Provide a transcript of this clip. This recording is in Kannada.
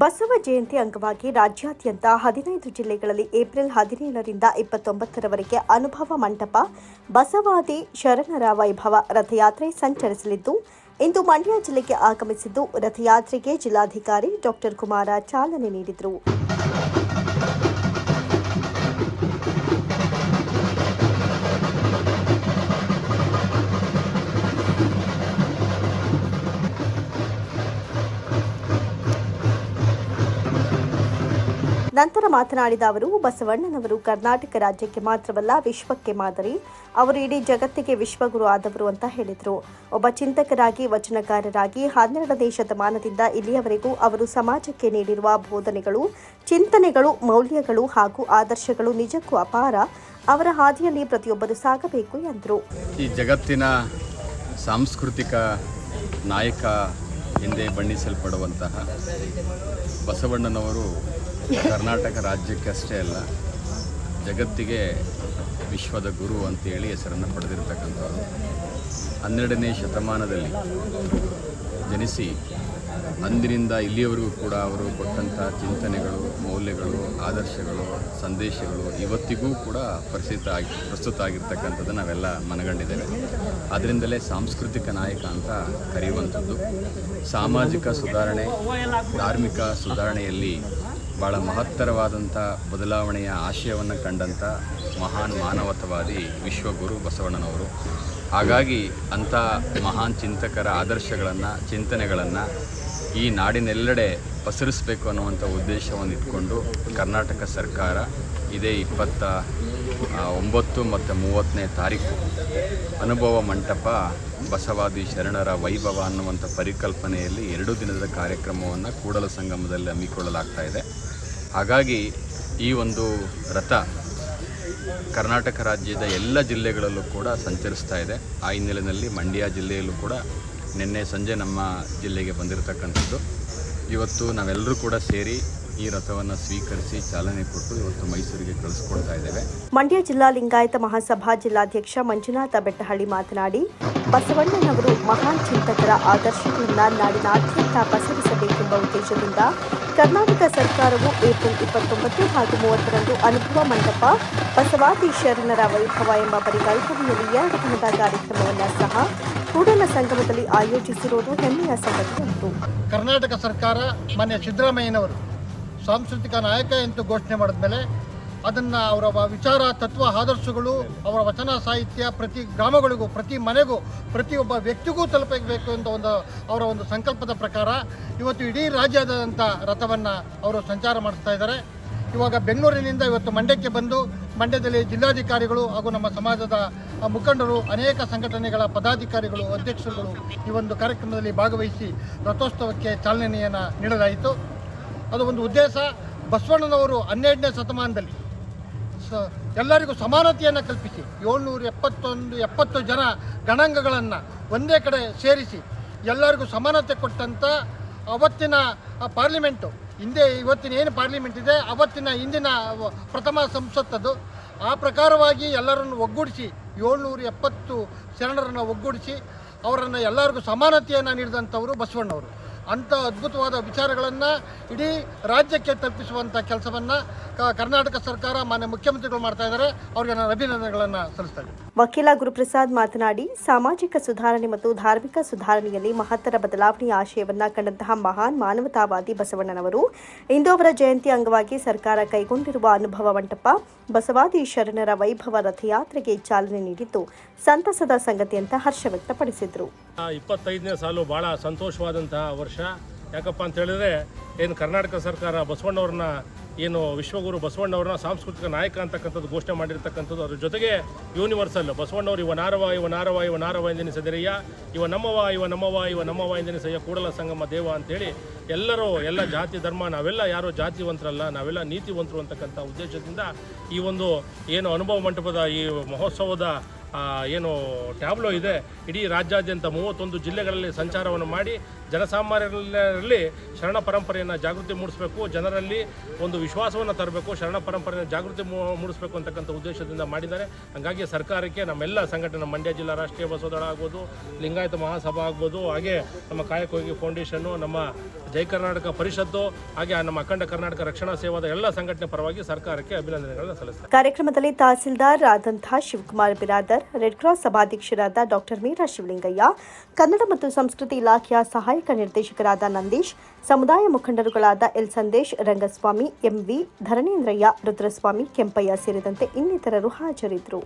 ಬಸವ ಜಯಂತಿ ಅಂಗವಾಗಿ ರಾಜ್ಯಾದ್ಯಂತ ಹದಿನೈದು ಜಿಲ್ಲೆಗಳಲ್ಲಿ ಏಪ್ರಿಲ್ ಹದಿನೇಳರಿಂದ ಇಪ್ಪತ್ತೊಂಬತ್ತರವರೆಗೆ ಅನುಭವ ಮಂಟಪ, ಬಸವಾದಿ ಶರಣರ ವೈಭವ ರಥಯಾತ್ರೆ ಸಂಚರಿಸಲಿದ್ದು, ಇಂದು ಮಂಡ್ಯ ಜಿಲ್ಲೆಗೆ ಆಗಮಿಸಿದ್ದು ರಥಯಾತ್ರೆಗೆ ಜಿಲ್ಲಾಧಿಕಾರಿ ಡಾಕ್ಟರ್ ಕುಮಾರ ಚಾಲನೆ ನೀಡಿದರು. ನಂತರ ಮಾತನಾಡಿದ ಅವರು, ಬಸವಣ್ಣನವರು ಕರ್ನಾಟಕ ರಾಜ್ಯಕ್ಕೆ ಮಾತ್ರವಲ್ಲ, ವಿಶ್ವಕ್ಕೆ ಮಾದರಿ. ಅವರು ಇಡೀ ಜಗತ್ತಿಗೆ ವಿಶ್ವಗುರು ಆದವರು ಅಂತ ಹೇಳಿದರು. ಒಬ್ಬ ಚಿಂತಕರಾಗಿ, ವಚನಕಾರರಾಗಿ ಹನ್ನೆರಡನೇ ಶತಮಾನದಿಂದ ಇಲ್ಲಿಯವರೆಗೂ ಅವರು ಸಮಾಜಕ್ಕೆ ನೀಡಿರುವ ಬೋಧನೆಗಳು, ಚಿಂತನೆಗಳು, ಮೌಲ್ಯಗಳು ಹಾಗೂ ಆದರ್ಶಗಳು ನಿಜಕ್ಕೂ ಅಪಾರ. ಅವರ ಹಾದಿಯಲ್ಲಿ ಪ್ರತಿಯೊಬ್ಬರು ಸಾಗಬೇಕು ಎಂದರು. ಈ ಜಗತ್ತಿನ ಸಾಂಸ್ಕೃತಿಕ ನಾಯಕ ಎಂದೇ ಬಣ್ಣಿಸಲ್ಪಡುವಂತಹ ಬಸವಣ್ಣನವರು ಕರ್ನಾಟಕ ರಾಜ್ಯಕ್ಕಷ್ಟೇ ಅಲ್ಲ, ಜಗತ್ತಿಗೆ ವಿಶ್ವದ ಗುರು ಅಂತೇಳಿ ಹೆಸರನ್ನು ಪಡೆದಿರತಕ್ಕಂಥವ್ರು. ಹನ್ನೆರಡನೇ ಶತಮಾನದಲ್ಲಿ ಜನಿಸಿ ಅಂದಿನಿಂದ ಇಲ್ಲಿಯವರೆಗೂ ಕೂಡ ಅವರು ಕೊಟ್ಟಂಥ ಚಿಂತನೆಗಳು, ಮೌಲ್ಯಗಳು, ಆದರ್ಶಗಳು, ಸಂದೇಶಗಳು ಇವತ್ತಿಗೂ ಕೂಡ ಪ್ರಸಿದ್ಧ ಆಗಿ, ಪ್ರಸ್ತುತ ಆಗಿರ್ತಕ್ಕಂಥದ್ದು ನಾವೆಲ್ಲ ಮನಗಂಡಿದ್ದೇವೆ. ಅದರಿಂದಲೇ ಸಾಂಸ್ಕೃತಿಕ ನಾಯಕ ಅಂತ ಕರೆಯುವಂಥದ್ದು. ಸಾಮಾಜಿಕ ಸುಧಾರಣೆ, ಧಾರ್ಮಿಕ ಸುಧಾರಣೆಯಲ್ಲಿ ಭಾಳ ಮಹತ್ತರವಾದಂಥ ಬದಲಾವಣೆಯ ಆಶಯವನ್ನು ಕಂಡಂಥ ಮಹಾನ್ ಮಾನವತವಾದಿ ವಿಶ್ವಗುರು ಬಸವಣ್ಣನವರು. ಹಾಗಾಗಿ ಅಂಥ ಮಹಾನ್ ಚಿಂತಕರ ಆದರ್ಶಗಳನ್ನು, ಚಿಂತನೆಗಳನ್ನು ಈ ನಾಡಿನೆಲ್ಲೆಡೆ ಪಸರಿಸಬೇಕು ಅನ್ನುವಂಥ ಉದ್ದೇಶವನ್ನು ಇಟ್ಕೊಂಡು ಕರ್ನಾಟಕ ಸರ್ಕಾರ ಇದೇ ಇಪ್ಪತ್ತ ಒಂಬತ್ತು ಮತ್ತು ಮೂವತ್ತನೇ ತಾರೀಕು ಅನುಭವ ಮಂಟಪ ಬಸವಾದಿ ಶರಣರ ವೈಭವ ಅನ್ನುವಂಥ ಪರಿಕಲ್ಪನೆಯಲ್ಲಿ ಎರಡು ದಿನದ ಕಾರ್ಯಕ್ರಮವನ್ನು ಕೂಡಲ ಸಂಗಮದಲ್ಲಿ ಹಮ್ಮಿಕೊಳ್ಳಲಾಗ್ತಾ ಇದೆ. ಹಾಗಾಗಿ ಈ ಒಂದು ರಥ ಕರ್ನಾಟಕ ರಾಜ್ಯದ ಎಲ್ಲ ಜಿಲ್ಲೆಗಳಲ್ಲೂ ಕೂಡ ಸಂಚರಿಸ್ತಾ ಇದೆ. ಆ ಹಿನ್ನೆಲೆಯಲ್ಲಿ ಮಂಡ್ಯ ಜಿಲ್ಲೆಯಲ್ಲೂ ಕೂಡ ನಿನ್ನೆ ಸಂಜೆ ನಮ್ಮ ಜಿಲ್ಲೆಗೆ ಬಂದಿರತಕ್ಕಂಥದ್ದು. ಇವತ್ತು ನಾವೆಲ್ಲರೂ ಕೂಡ ಸೇರಿ ಈ ರಥವನ್ನು ಸ್ವೀಕರಿಸಿ ಚಾಲನೆ ಕೊಟ್ಟು ಇವತ್ತು ಮೈಸೂರಿಗೆ ಕಳಿಸ್ಕೊಡ್ತಾ ಇದ್ದೇವೆ. ಮಂಡ್ಯ ಜಿಲ್ಲಾ ಲಿಂಗಾಯತ ಮಹಾಸಭಾ ಜಿಲ್ಲಾಧ್ಯಕ್ಷ ಮಂಜುನಾಥ ಬೆಟ್ಟಹಳ್ಳಿ ಮಾತನಾಡಿ, ಬಸವಣ್ಣನವರು ಮಹಾನ್ ಚಿಂತಕರ ಆದರ್ಶಗಳನ್ನು ನಾಡಿನಾದ್ಯಂತ ಪಸರಿಸಬೇಕೆಂಬ ಉದ್ದೇಶದಿಂದ ಕರ್ನಾಟಕ ಸರ್ಕಾರವು ಏಪ್ರಿಲ್ ಇಪ್ಪತ್ತೊಂಬತ್ತು ಹಾಗೂ ಮೂವತ್ತರಂದು ಅನುಭವ ಮಂಟಪ ಬಸವಾದಿ ಶರಣರ ವೈಭವ ಎಂಬ ಪರಿಕಲ್ಪನೆಯಲ್ಲಿ ಎರಡು ದಿನದ ಕಾರ್ಯಕ್ರಮವನ್ನು ಸಹ ಸಂಗಮದಲ್ಲಿ ಆಯೋಜಿಸಿರುವುದು ಹೆಮ್ಮೆಯ ಸಂಗತಿ ಕರ್ನಾಟಕ ಸರ್ಕಾರ ಮಾನ್ಯ ಸಿದ್ದರಾಮಯ್ಯನವರು ಸಾಂಸ್ಕೃತಿಕ ನಾಯಕ ಎಂದು ಘೋಷಣೆ ಮಾಡಿದ ಮೇಲೆ ಅದನ್ನು ಅವರ ವಿಚಾರ, ತತ್ವ, ಆದರ್ಶಗಳು, ಅವರ ವಚನ, ಸಾಹಿತ್ಯ ಪ್ರತಿ ಗ್ರಾಮಗಳಿಗೂ, ಪ್ರತಿ ಮನೆಗೂ, ಪ್ರತಿಯೊಬ್ಬ ವ್ಯಕ್ತಿಗೂ ತಲುಪಬೇಕು ಅಂತ ಒಂದು ಅವರ ಒಂದು ಸಂಕಲ್ಪದ ಪ್ರಕಾರ ಇವತ್ತು ಇಡೀ ರಾಜ್ಯದಂಥ ರಥವನ್ನು ಅವರು ಸಂಚಾರ ಮಾಡಿಸ್ತಾ ಇದ್ದಾರೆ. ಇವಾಗ ಬೆಂಗಳೂರಿನಿಂದ ಇವತ್ತು ಮಂಡ್ಯಕ್ಕೆ ಬಂದು ಮಂಡ್ಯದಲ್ಲಿ ಜಿಲ್ಲಾಧಿಕಾರಿಗಳು ಹಾಗೂ ನಮ್ಮ ಸಮಾಜದ ಮುಖಂಡರು ಅನೇಕ ಸಂಘಟನೆಗಳ ಪದಾಧಿಕಾರಿಗಳು, ಅಧ್ಯಕ್ಷರುಗಳು ಈ ಒಂದು ಕಾರ್ಯಕ್ರಮದಲ್ಲಿ ಭಾಗವಹಿಸಿ ರಥೋತ್ಸವಕ್ಕೆ ಚಾಲನೆಯನ್ನು ನೀಡಲಾಯಿತು. ಅದು ಒಂದು ಉದ್ದೇಶ. ಬಸವಣ್ಣನವರು ಹನ್ನೆರಡನೇ ಶತಮಾನದಲ್ಲಿ ಸ, ಎಲ್ಲರಿಗೂ ಸಮಾನತೆಯನ್ನು ಕಲ್ಪಿಸಿ, ಏಳ್ನೂರ ಎಪ್ಪತ್ತೊಂದು, ಎಪ್ಪತ್ತು ಜನ ಗಣಾಂಗಗಳನ್ನು ಒಂದೇ ಕಡೆ ಸೇರಿಸಿ ಎಲ್ಲರಿಗೂ ಸಮಾನತೆ ಕೊಟ್ಟಂಥ ಅವತ್ತಿನ ಪಾರ್ಲಿಮೆಂಟು. ಹಿಂದೆ ಇವತ್ತಿನ ಏನು ಪಾರ್ಲಿಮೆಂಟ್ ಇದೆ, ಅವತ್ತಿನ ಹಿಂದಿನ ಪ್ರಥಮ ಸಂಸತ್ತದು. ಆ ಪ್ರಕಾರವಾಗಿ ಎಲ್ಲರನ್ನು ಒಗ್ಗೂಡಿಸಿ, ಏಳ್ನೂರ ಎಪ್ಪತ್ತು ಶರಣರನ್ನು ಒಗ್ಗೂಡಿಸಿ, ಅವರನ್ನು ಎಲ್ಲರಿಗೂ ಸಮಾನತೆಯನ್ನು ನೀಡಿದಂಥವರು ಬಸವಣ್ಣವರು. ಅಂಥ ಅದ್ಭುತವಾದ ವಿಚಾರಗಳನ್ನು ಇಡೀ ರಾಜ್ಯಕ್ಕೆ ತಲುಪಿಸುವಂಥ ಕೆಲಸವನ್ನು ಕರ್ನಾಟಕ ಸರ್ಕಾರ ಮಾನ್ಯ ಮುಖ್ಯಮಂತ್ರಿಗಳು ಮಾಡ್ತಾ ಇದ್ದಾರೆ. ಅವರಿಗೆ ನಾನು ಅಭಿನಂದನೆಗಳನ್ನು ಸಲ್ಲಿಸ್ತಾ ಇದ್ದೀನಿ. ವಕೀಲ ಗುರುಪ್ರಸಾದ್ ಮಾತನಾಡಿ, ಸಾಮಾಜಿಕ ಸುಧಾರಣೆ ಮತ್ತು ಧಾರ್ಮಿಕ ಸುಧಾರಣೆಯಲ್ಲಿ ಮಹತ್ತರ ಬದಲಾವಣೆಯ ಆಶಯವನ್ನು ಕಂಡಂತಹ ಮಹಾನ್ ಮಾನವತಾವಾದಿ ಬಸವಣ್ಣನವರು, ಇಂದು ಅವರ ಜಯಂತಿ ಅಂಗವಾಗಿ ಸರ್ಕಾರ ಕೈಗೊಂಡಿರುವ ಅನುಭವ ಮಂಟಪ, ಬಸವಾದಿ ಶರಣರ ವೈಭವ ರಥಯಾತ್ರೆಗೆ ಚಾಲನೆ ನೀಡಿದ್ದು ಸಂತಸದ ಸಂಗತಿ ಅಂತ ಹರ್ಷ ವ್ಯಕ್ತಪಡಿಸಿದರು. ಇಪ್ಪತ್ತೈದನೇ ಸಾಲು ಬಹಳ ಸಂತೋಷವಾದಂತಹ ವರ್ಷ. ಯಾಕಪ್ಪ ಅಂತ ಹೇಳಿದ್ರೆ, ಏನು ಕರ್ನಾಟಕ ಸರ್ಕಾರ ಬಸವಣ್ಣವ್ರನ್ನ ಏನು ವಿಶ್ವಗುರು ಬಸವಣ್ಣವ್ರನ್ನ ಸಾಂಸ್ಕೃತಿಕ ನಾಯಕ ಅಂತಕ್ಕಂಥದ್ದು ಘೋಷಣೆ ಮಾಡಿರ್ತಕ್ಕಂಥದ್ದು, ಅದ್ರ ಜೊತೆಗೆ ಯೂನಿವರ್ಸಲ್ ಬಸವಣ್ಣವ್ರು, ಇವ ನಾರವ ಇವ ನಾರವ ಇವ ನಾರವ ಎಂದೆನಿಸದಿರಯ್ಯ ಇವ ನಮ್ಮವ ಇವ ನಮ್ಮವ ಇವ ನಮ್ಮವ ಎಂದೆನಿಸಯ್ಯ ಕೂಡಲ ಸಂಗಮ ದೇವ ಅಂತೇಳಿ ಎಲ್ಲರೂ, ಎಲ್ಲ ಜಾತಿ, ಧರ್ಮ, ನಾವೆಲ್ಲ ಯಾರೋ ಜಾತಿವಂತರಲ್ಲ, ನಾವೆಲ್ಲ ನೀತಿವಂತರು ಅಂತಕ್ಕಂಥ ಉದ್ದೇಶದಿಂದ ಈ ಒಂದು ಏನು ಅನುಭವ ಮಂಟಪದ ಈ ಮಹೋತ್ಸವದ ಏನು ಟ್ಯಾಬ್ಲೋ ಇದೆ, ಇಡೀ ರಾಜ್ಯಾದ್ಯಂತ ಮೂವತ್ತೊಂದು ಜಿಲ್ಲೆಗಳಲ್ಲಿ ಸಂಚಾರವನ್ನು ಮಾಡಿ ಜನಸಾಮಾನ್ಯರಲ್ಲಿ ಶರಣ ಪರಂಪರೆಯನ್ನು ಜಾಗೃತಿ ಮೂಡಿಸಬೇಕು, ಜನರಲ್ಲಿ ಒಂದು ವಿಶ್ವಾಸವನ್ನು ತರಬೇಕು, ಶರಣ ಪರಂಪರೆಯನ್ನು ಜಾಗೃತಿ ಮೂಡಿಸಬೇಕು ಅಂತಕ್ಕಂಥ ಉದ್ದೇಶದಿಂದ ಮಾಡಿದ್ದಾರೆ. ಹಾಗಾಗಿ ಸರ್ಕಾರಕ್ಕೆ ನಮ್ಮೆಲ್ಲ ಸಂಘಟನೆ, ಮಂಡ್ಯ ಜಿಲ್ಲಾ ರಾಷ್ಟ್ರೀಯ ಬಸವದಳ ಆಗ್ಬೋದು, ಲಿಂಗಾಯತ ಮಹಾಸಭಾ ಆಗ್ಬೋದು, ಹಾಗೆ ನಮ್ಮ ಕಾಯಕೋಗಿ ಫೌಂಡೇಶನ್ನು ನಮ್ಮ ಜೈ ಕರ್ನಾಟಕ ಪರಿಷತ್ತು ಹಾಗೆ ನಮ್ಮ ಅಖಂಡ ಕರ್ನಾಟಕ ರಕ್ಷಣಾ ಸೇವಾದ ಎಲ್ಲ ಸಂಘಟನೆ ಪರವಾಗಿ ಸರ್ಕಾರಕ್ಕೆ ಅಭಿನಂದನೆಗಳನ್ನು ಸಲ್ಲಿಸ್ತಾರೆ ಕಾರ್ಯಕ್ರಮದಲ್ಲಿ ತಹಸೀಲ್ದಾರ್ ಆದಂತಹ ಶಿವಕುಮಾರ್ ಬಿರಾದರ್ ರೆಡ್ ಕ್ರಾಸ್ ಸಭಾಧ್ಯಕ್ಷರಾದ ಡಾಕ್ಟರ್ ಮೀರಾ ಶಿವಲಿಂಗಯ್ಯ, ಕನ್ನಡ ಮತ್ತು ಸಂಸ್ಕೃತಿ ಇಲಾಖೆಯ ಸಹಾಯಕ ನಿರ್ದೇಶಕರಾದ ನಂದೀಶ್, ಸಮುದಾಯ ಮುಖಂಡರುಗಳಾದ L Sandesh, Rangaswamy M V Dharanendraiah, Rudraswamy, Kempaiah ಸೇರಿದಂತೆ ಇನ್ನಿತರರು ಹಾಜರಿದ್ದರು.